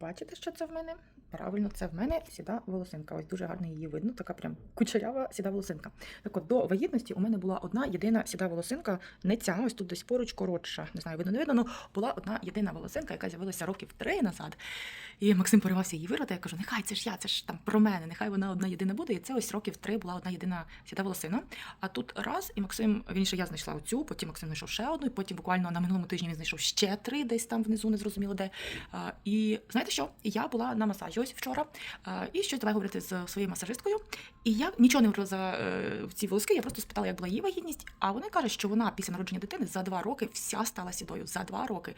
Бачите, що це в мене? Правильно, це в мене сіда волосинка. Ось дуже гарно її видно, така прям кучерява сіда волосинка. Так от до вагітності у мене була одна єдина сіда волосинка, не ця, ось тут десь поруч коротша. Не знаю, видно, не видно, але була одна єдина волосинка, яка з'явилася років три назад. І Максим поривався її вирвати. Я кажу, нехай це ж я, це ж там про мене, нехай вона одна єдина буде. І це ось років три була одна єдина сіда волосина. А тут раз, і Максим, він ще я знайшла оцю, потім Максим знайшов ще одну, і потім буквально на минулому тижні він знайшов ще три, десь там внизу, не зрозуміло де. І знаєте що? Я була на масажі ось вчора, і щось давай говорити з своєю масажисткою. І я нічого не говорила за е, ці волоски, я просто спитала, як була її вагітність. А вона каже, що вона після народження дитини за два роки вся стала сідою. За два роки.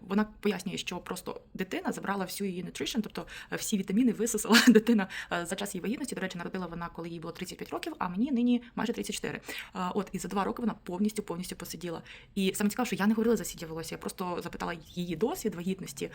Вона пояснює, що просто дитина забрала всю її nutrition, тобто е, всі вітаміни висосала дитина е, за час її вагітності. До речі, народила вона, коли їй було 35 років, а мені нині майже 34. Е, От і за два роки вона повністю повністю посиділа. І саме цікаво, що я не говорила за сідя волосся, я просто запитала її досвід вагітності.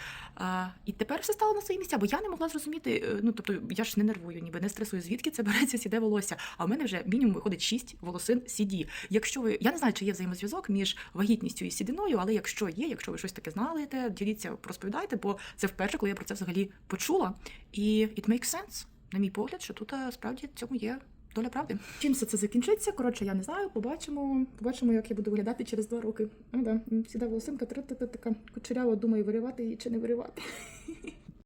І тепер все стало на свої місця, бо я не могла зрозуміти. е, Ну тобто я ж не нервую, ніби не стресую, звідки це береться сіде волосся. А в мене вже мінімум виходить 6 волосин сіді. Якщо ви я не знаю, чи є взаємозв'язок між вагітністю і сідиною, але якщо є, якщо ви щось таке знаєте, діліться, розповідайте, бо це вперше, коли я про це взагалі почула. І it makes sense, на мій погляд, що тут е, справді цьому є доля правди. Чим все це закінчиться? Коротше, я не знаю. Побачимо. Побачимо, як я буду виглядати через два роки. Ну да, сіда волосинка, така кучерява, думаю, виривати її чи не виривати.